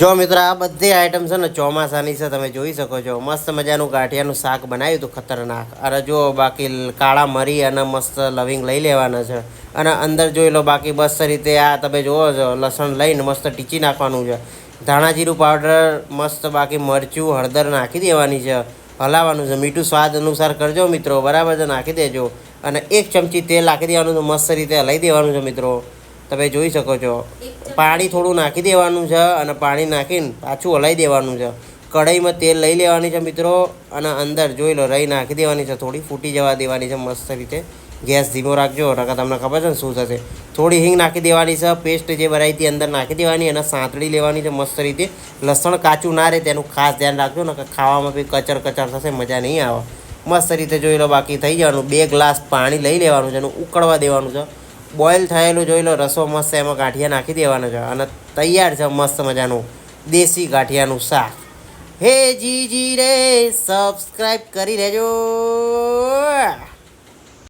જો મિત્રો, આ બધી આઈટમ છે ને ચોમાસાની છે, તમે જોઈ શકો છો. મસ્ત મજાનું ગાંઠિયાનું શાક બનાવ્યું હતું ખતરનાક. અરે જો, બાકી કાળા મરી અને મસ્ત લવિંગ લઈ લેવાના છે. અને અંદર જોઈ લો, બાકી બસ રીતે આ તમે જુઓ છો, લસણ લઈને મસ્ત ટીચી નાખવાનું છે. ધાણા જીરું પાવડર મસ્ત બાકી મરચું, હળદર નાખી દેવાની છે. હલાવવાનું છે. મીઠું સ્વાદ અનુસાર કરજો મિત્રો, બરાબર છે? નાખી દેજો. અને એક ચમચી તેલ નાખી દેવાનું છે, મસ્ત રીતે હલાવી દેવાનું છે મિત્રો. તમે જોઈ શકો છો. પાણી થોડું નાખી દેવાનું છે અને પાણી નાખીને પાછું હલાવી દેવાનું છે. કઢાઈમાં તેલ લઈ લેવાની છે મિત્રો અને અંદર જોઈ લો રહી નાખી દેવાની છે. થોડી ફૂટી જવા દેવાની છે મસ્ત રીતે. ગેસ ધીમો રાખજો. નકર તમને ખબર છે ને શું થશે. થોડી હિંગ નાખી દેવાની છે. પેસ્ટ જે ભરાઈ હતી અંદર નાખી દેવાની અને સાંતળી લેવાની છે મસ્ત રીતે. લસણ કાચું ના રહે તેનું ખાસ ધ્યાન રાખજો. ને ખાવામાં બી કચર કચર થશે, મજા નહીં આવે. મસ્ત રીતે જોઈ લો બાકી થઈ જવાનું. બે ગ્લાસ પાણી લઈ લેવાનું છે અને ઉકળવા દેવાનું છે. બોઇલ થયેલું જોઈ લો, રસો મસ્ત એમાં ગાંઠિયા નાખી દેવાનો છે અને તૈયાર છે મસ્ત મજાનું દેશી ગાંઠિયાનું શાક. હે જી જી રે સબસ્ક્રાઈબ કરી લેજો.